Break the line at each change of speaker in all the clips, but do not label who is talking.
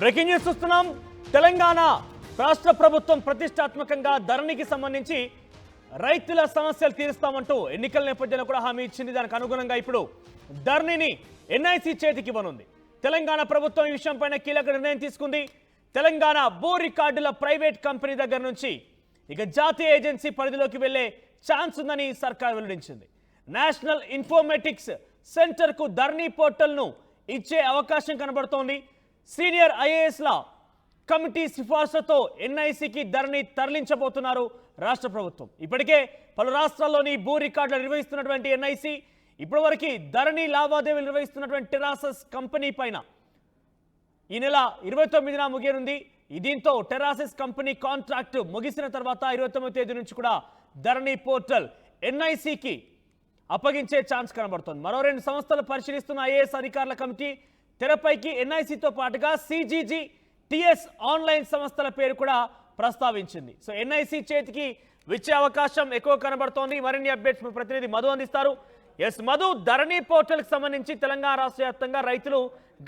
Breaking news చూస్తున్నాం. తెలంగాణ రాష్ట్ర ప్రభుత్వం ప్రతిష్టాత్మకంగా ధరణికి సంబంధించి రైతుల సమస్యలు తీరుస్తామంటూ ఎన్నికల నేపథ్యంలో కూడా హామీ ఇచ్చింది. దానికి అనుగుణంగా ఇప్పుడు ధరణిని ఎన్ఐసి చేతికి ఇవ్వనుంది. తెలంగాణ ప్రభుత్వం ఈ విషయంపైన కీలక నిర్ణయం తీసుకుంది. తెలంగాణ భూ రికార్డుల ప్రైవేట్ కంపెనీ దగ్గర నుంచి ఇక జాతీయ ఏజెన్సీ పరిధిలోకి వెళ్ళే ఛాన్స్ ఉందని సర్కార్ వెల్లడించింది. నేషనల్ ఇన్ఫోమేటిక్స్ సెంటర్కు ధరణి పోర్టల్ను ఇచ్చే అవకాశం కనబడుతోంది. సీనియర్ ఐఏఎస్ల కమిటీ సిఫార్సుతో ఎన్ఐసికి ధరణి తరలించబోతున్నారు రాష్ట్ర ప్రభుత్వం. ఇప్పటికే పలు రాష్ట్రాల్లోని భూ రికార్డులు నిర్వహిస్తున్నటువంటి ఎన్ఐసి ఇప్పటివరకు ధరణి లావాదేవీలు నిర్వహిస్తున్నటువంటి టెరాసస్ కంపెనీ పైన ఈ నెల ఇరవై తొమ్మిదిన ముగియనుంది. దీంతో టెరాసిస్ కంపెనీ కాంట్రాక్ట్ ముగిసిన తర్వాత ఇరవై తొమ్మిది తేదీ నుంచి కూడా ధరణి పోర్టల్ ఎన్ఐసికి అప్పగించే ఛాన్స్ కనబడుతోంది. మరో రెండు సంస్థలు పరిశీలిస్తున్న ఐఏఎస్ అధికారుల కమిటీ తెరపైకి ఎన్ఐసితో పాటుగా సిజీజీ టిఎస్ ఆన్లైన్ సంస్థల పేరు కూడా ప్రస్తావించింది. సో ఎన్ఐసి చేతికి విచ్చే అవకాశం ఎక్కువ కనబడుతోంది. మరిన్ని అప్డేట్స్ మీ ప్రతినిధి మధు అందిస్తారు. ఎస్ మధు ధరణి పోర్టల్కి సంబంధించి తెలంగాణ రాష్ట్ర వ్యాప్తంగా రైతులు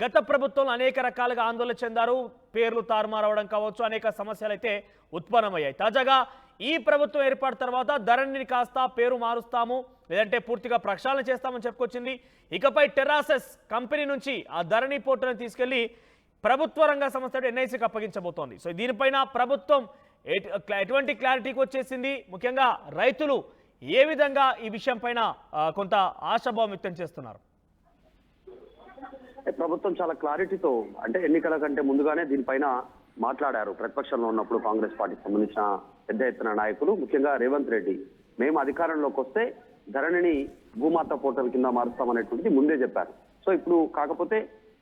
గత ప్రభుత్వంలో అనేక రకాలుగా ఆందోళన చెందారు. పేర్లు తారుమారవడం కావచ్చు అనేక సమస్యలు అయితే ఉత్పన్నమయ్యాయి. తాజాగా ఈ ప్రభుత్వం ఏర్పాటు తర్వాత ధరణిని కాస్త పేరు మారుస్తాము. లేదంటే పూర్తిగా ప్రక్షాళన చేస్తామని చెప్పుకొచ్చింది. ఇకపై టెరాసెస్ కంపెనీ నుంచి ఆ ధరణి పోర్టును తీసుకెళ్ళి ప్రభుత్వ రంగ సంస్థ ఎన్ఐసికి అప్పగించబోతోంది. సో దీనిపైన ప్రభుత్వం ఎటువంటి క్లారిటీకి వచ్చేసింది? ముఖ్యంగా రైతులు ఏ విధంగా ఈ విషయం పైన కొంత ఆశాభావం వ్యక్తం చేస్తున్నారు?
ప్రభుత్వం చాలా క్లారిటీతో అంటే ఎన్నికల కంటే ముందుగానే దీనిపైన మాట్లాడారు. ప్రతిపక్షంలో ఉన్నప్పుడు కాంగ్రెస్ పార్టీకి సంబంధించిన పెద్ద ఎత్తున నాయకులు ముఖ్యంగా రేవంత్ రెడ్డి. మేము అధికారంలోకి వస్తే ధరణిని భూమాత పోర్టల్ కింద మారుస్తామనేటువంటిది ముందే చెప్పారు. సో ఇప్పుడు కాకపోతే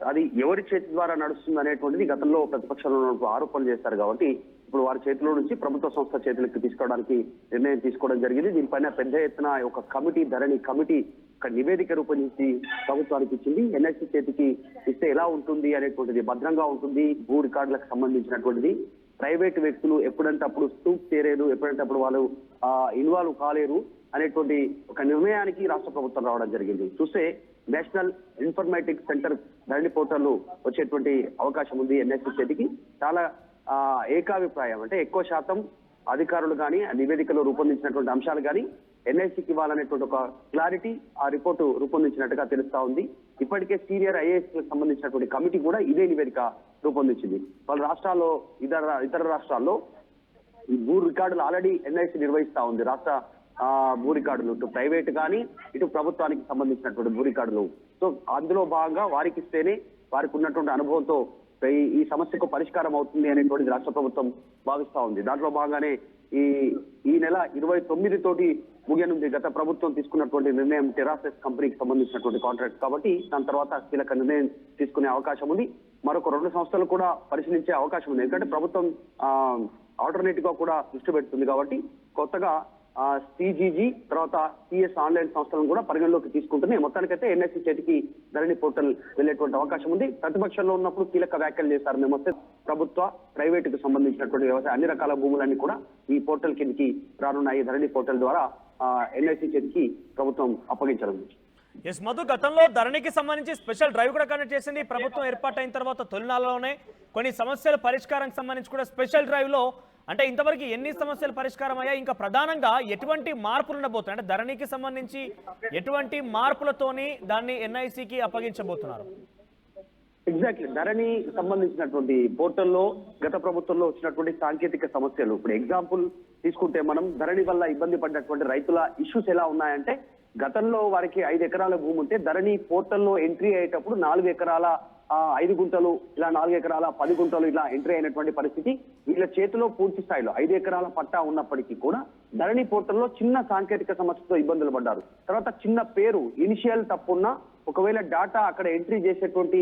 అది ఎవరి చేతి ద్వారా నడుస్తుంది అనేటువంటిది గతంలో ప్రతిపక్షంలో ఉన్నప్పుడు ఆరోపణలు చేశారు కాబట్టి ఇప్పుడు వారి చేతిలో నుంచి ప్రభుత్వ సంస్థ చేతులకు తీసుకోవడానికి నిర్ణయం తీసుకోవడం జరిగింది. దీనిపైన పెద్ద ఎత్తున ఒక కమిటీ ధరణి కమిటీ ఒక నివేదిక రూపొందించి ప్రభుత్వానికి ఇచ్చింది. ఎన్ఎస్సి చేతికి ఇస్తే ఎలా ఉంటుంది అనేటువంటిది భద్రంగా ఉంటుంది. భూ రికార్డులకు సంబంధించినటువంటిది. ప్రైవేట్ వ్యక్తులు ఎప్పుడంటే అప్పుడు స్టూప్ చేరేరు ఎప్పుడంటే అప్పుడు వాళ్ళు ఇన్వాల్వ్ కాలేరు అనేటువంటి ఒక నిర్ణయానికి రాష్ట్ర ప్రభుత్వం రావడం జరిగింది. చూస్తే National Informatic Centre Dharani portal వచ్చేటువంటి అవకాశం ఉంది ఎన్ఎస్సి చేతికి. చాలా ఏకాభిప్రాయం. అంటే ఎక్కువ శాతం అధికారులు కానీ నివేదికలో రూపొందించినటువంటి అంశాలు కానీ ఎన్ఐసికి ఇవ్వాలనేటువంటి ఒక క్లారిటీ ఆ రిపోర్టు రూపొందించినట్టుగా తెలుస్తా ఉంది. ఇప్పటికే సీనియర్ ఐఏఎస్ సంబంధించినటువంటి కమిటీ కూడా ఇదే నివేదిక రూపొందించింది. వాళ్ళ రాష్ట్రాల్లో ఇతర ఇతర రాష్ట్రాల్లో భూ రికార్డులు ఆల్రెడీ ఎన్ఐసి నిర్వహిస్తా ఉంది. రాష్ట్ర భూ రికార్డులు. ఇటు ప్రైవేట్ కానీ ఇటు ప్రభుత్వానికి సంబంధించినటువంటి భూ రికార్డులు. సో అందులో భాగంగా వారికి ఇస్తేనే వారికి ఉన్నటువంటి అనుభవంతో ఈ ఈ సమస్యకు పరిష్కారం అవుతుంది అనేటువంటిది రాష్ట్ర ప్రభుత్వం భావిస్తా ఉంది. దాంట్లో భాగంగానే ఈ ఈ నెల ఇరవై తొమ్మిది తోటి ముగియనుంది గత ప్రభుత్వం తీసుకున్నటువంటి నిర్ణయం టెరాసెస్ కంపెనీకి సంబంధించినటువంటి కాంట్రాక్ట్ కాబట్టి దాని తర్వాత కీలక నిర్ణయం తీసుకునే అవకాశం ఉంది. మరొక రెండు సంస్థలు కూడా పరిశీలించే అవకాశం ఉంది. ఎందుకంటే ప్రభుత్వం ఆల్టర్నేటివ్గా కూడా దృష్టి పెడుతుంది కాబట్టి కొత్తగా సిజీజీ తర్వాత సిఎస్ ఆన్లైన్ సంస్థలను కూడా పరిగణలోకి తీసుకుంటుంది. మొత్తానికైతే ఎన్ఎస్సి చేతికి ధరణి పోర్టల్ వెళ్ళేటువంటి అవకాశం ఉంది. ప్రతిపక్షంలో ఉన్నప్పుడు కీలక వ్యాఖ్యలు చేశారు. మేము వస్తే ప్రభుత్వ ప్రైవేట్కు సంబంధించినటువంటి వ్యవసాయ అన్ని రకాల భూములన్నీ కూడా ఈ పోర్టల్ కిందకి రానున్నాయి. ధరణి పోర్టల్ ద్వారా ఎన్ఐసీ చేతికి ప్రభుత్వం అప్పగించడం.
ఎస్ మధు గతంలో ధరణికి సంబంధించి స్పెషల్ డ్రైవ్ కూడా కండక్ట్ చేసింది. ప్రభుత్వం ఏర్పాటైన తర్వాత తొలినాలలోనే కొన్ని సమస్యల పరిష్కారానికి సంబంధించి కూడా స్పెషల్ డ్రైవ్లో అంటే ఇంతవరకు ఎన్ని సమస్యలు పరిష్కారం అయ్యా ఇంకా ప్రధానంగా ఎటువంటి మార్పులు ఉండబోతున్నాయి? అంటే ధరణికి సంబంధించి ఎటువంటి మార్పులతోని దాన్ని ఎన్ఐసికి అప్పగించబోతున్నారు?
ఎగ్జాక్ట్లీ ధరణి సంబంధించినటువంటి పోర్టల్లో గత ప్రభుత్వంలో వచ్చినటువంటి సాంకేతిక సమస్యలు. ఇప్పుడు ఎగ్జాంపుల్ తీసుకుంటే మనం ధరణి వల్ల ఇబ్బంది పడినటువంటి రైతుల ఇష్యూస్ ఎలా ఉన్నాయంటే గతంలో వారికి ఐదు ఎకరాల భూమి ఉంటే ధరణి పోర్టల్లో ఎంట్రీ అయ్యేటప్పుడు నాలుగు ఎకరాల ఐదు గుంటలు ఇలా నాలుగు ఎకరాల పది గుంటలు ఇలా ఎంట్రీ అయినటువంటి పరిస్థితి వీళ్ళ చేతిలో పూర్తి స్థాయిలో. ఐదు ఎకరాల పట్టా ఉన్నప్పటికీ కూడా ధరణి పోర్టల్లో చిన్న సాంకేతిక సమస్యతో ఇబ్బందులు పడ్డారు. తర్వాత చిన్న పేరు ఇనిషియల్ తప్పున్నా ఒకవేళ డాటా అక్కడ ఎంట్రీ చేసేటువంటి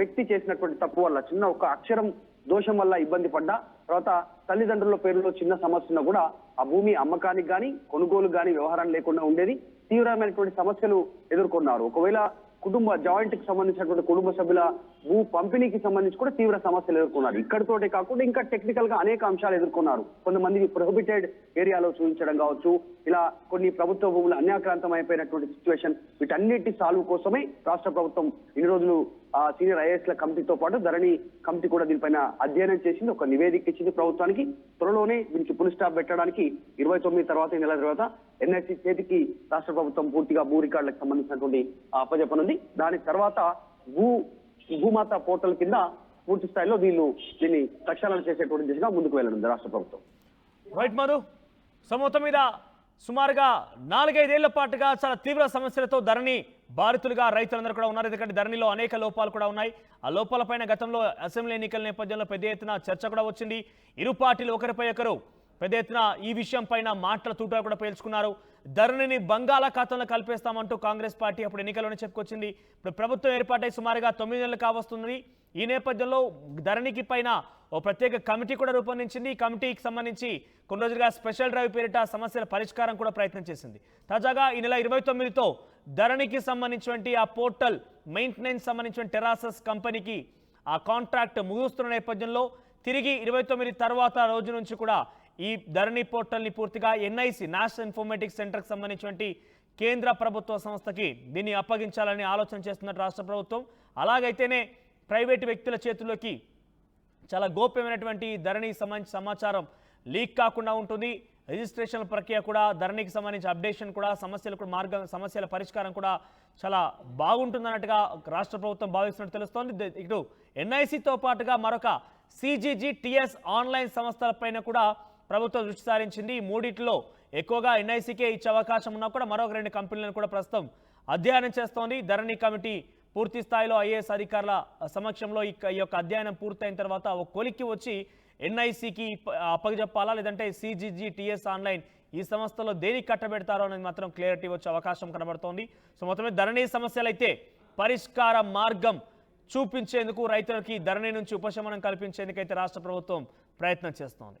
వ్యక్తి చేసినటువంటి తప్పు వల్ల చిన్న ఒక అక్షరం దోషం వల్ల ఇబ్బంది పడ్డా తర్వాత తల్లిదండ్రుల పేరులో చిన్న సమస్యన కూడా ఆ భూమి అమ్మకానికి కానీ కొనుగోలు కానీ వ్యవహారం లేకుండా ఉండేది తీవ్రమైనటువంటి సమస్యలు ఎదుర్కొన్నారు. ఒకవేళ కుటుంబ జాయింట్కి సంబంధించినటువంటి కుటుంబ సభ్యుల భూ పంపిణీకి సంబంధించి కూడా తీవ్ర సమస్యలు ఎదుర్కొన్నారు. ఇక్కడితోటే కాకుండా ఇంకా టెక్నికల్గా అనేక అంశాలు ఎదుర్కొన్నారు. కొంతమంది ప్రొహిబిటెడ్ ఏరియాలో చూపించడం కావచ్చు ఇలా కొన్ని ప్రభుత్వ భూములు అన్యాక్రాంతం అయిపోయినటువంటి సిచ్యువేషన్ వీటన్నిటి సాల్వ్ కోసమే రాష్ట్ర ప్రభుత్వం ఇన్ని రోజులు ఆ సీనియర్ ఐఏఎస్ల ల కమిటీతో పాటు ధరణి కమిటీ కూడా దీనిపైన అధ్యయనం చేసింది. ఒక నివేదిక ఇచ్చింది ప్రభుత్వానికి. త్వరలోనే దీనికి పులి స్టాప్ పెట్టడానికి ఇరవై తొమ్మిది తర్వాత నెల తర్వాత ఎన్ఐసి చేతికి రాష్ట్ర ప్రభుత్వం పూర్తిగా భూ రికార్డులకు సంబంధించినటువంటి అప్పజెప్పనుంది. దాని తర్వాత భూ భూమాత పోర్టల్ కింద పూర్తి స్థాయిలో వీళ్ళు దీన్ని ప్రక్షాళన చేసేటువంటి దిశగా ముందుకు వెళ్ళనుంది రాష్ట్ర ప్రభుత్వం.
రైట్ మధు సో మీద సుమారుగా నాలుగైదేళ్ళ పాటుగా చాలా తీవ్ర సమస్యలతో ధరణి బాధితులుగా రైతులందరూ కూడా ఉన్నారు. ఎందుకంటే ధరణిలో అనేక లోపాలు కూడా ఉన్నాయి. ఆ లోపాలపైన గతంలో అసెంబ్లీ ఎన్నికల నేపథ్యంలో పెద్ద ఎత్తున చర్చ కూడా వచ్చింది. ఇరు పార్టీలు ఒకరిపై ఒకరు పెద్ద ఎత్తున ఈ విషయం పైన మాటల తూటాలు కూడా పేల్చుకున్నారు. ధరణిని బంగాళాఖాతంలో కలిపేస్తామంటూ కాంగ్రెస్ పార్టీ అప్పుడు ఎన్నికల్లోనే చెప్పుకొచ్చింది. ఇప్పుడు ప్రభుత్వం ఏర్పాటై సుమారుగా తొమ్మిది నెలలు కావస్తుంది ఈ నేపథ్యంలో ధరణికి పైన ఓ ప్రత్యేక కమిటీ కూడా రూపొందించింది. ఈ కమిటీకి సంబంధించి కొన్ని రోజులుగా స్పెషల్ డ్రైవ్ పేరిట సమస్యల పరిష్కారం కూడా ప్రయత్నం చేసింది. తాజాగా ఈ నెల ఇరవై తొమ్మిదితో ధరణికి సంబంధించినటువంటి ఆ పోర్టల్ మెయింటెనెన్స్ సంబంధించిన టెరాసస్ కంపెనీకి ఆ కాంట్రాక్ట్ ముగుస్తున్న నేపథ్యంలో తిరిగి ఇరవై తొమ్మిది తర్వాత రోజు నుంచి కూడా ఈ ధరణి పోర్టల్ని పూర్తిగా ఎన్ఐసి నేషనల్ ఇన్ఫర్మేటిక్స్ సెంటర్కి సంబంధించినటువంటి కేంద్ర ప్రభుత్వ సంస్థకి దీన్ని అప్పగించాలని ఆలోచన చేస్తున్నట్టు రాష్ట్ర ప్రభుత్వం. అలాగైతేనే ప్రైవేటు వ్యక్తుల చేతుల్లోకి చాలా గోప్యమైనటువంటి ధరణి సంబంధించి సమాచారం లీక్ కాకుండా ఉంటుంది. రిజిస్ట్రేషన్ ప్రక్రియ కూడా ధరణికి సంబంధించి అప్డేషన్ కూడా సమస్యలు కూడా మార్గం సమస్యల పరిష్కారం కూడా చాలా బాగుంటుందన్నట్టుగా రాష్ట్ర ప్రభుత్వం భావిస్తున్నట్టు తెలుస్తోంది. ఇటు ఎన్ఐసితో పాటుగా మరొక సిజీజీ టిఎస్ ఆన్లైన్ సంస్థలపైన కూడా ప్రభుత్వం దృష్టి సారించింది. ఈ మూడిట్లో ఎక్కువగా ఎన్ఐసికే ఇచ్చే అవకాశం ఉన్నా కూడా మరొక రెండు కంపెనీలను కూడా ప్రస్తుతం అధ్యయనం చేస్తోంది. ధరణి కమిటీ పూర్తి స్థాయిలో ఐఏఎస్ అధికారుల సమక్షంలో ఈ యొక్క అధ్యయనం పూర్తయిన తర్వాత ఒక కొలిక్కి వచ్చి ఎన్ఐసికి అప్పగజెప్పాలా? లేదంటే సిజిజి టిఎస్ ఆన్లైన్ ఈ సంస్థలో దేనికి కట్టబెడతారో అనేది మాత్రం క్లియరిటీ వచ్చే అవకాశం కనబడుతోంది. సో మొత్తం ధరణి సమస్యలు అయితే పరిష్కార మార్గం చూపించేందుకు రైతులకి ధరణి నుంచి ఉపశమనం కల్పించేందుకైతే రాష్ట్ర ప్రభుత్వం ప్రయత్నం చేస్తోంది.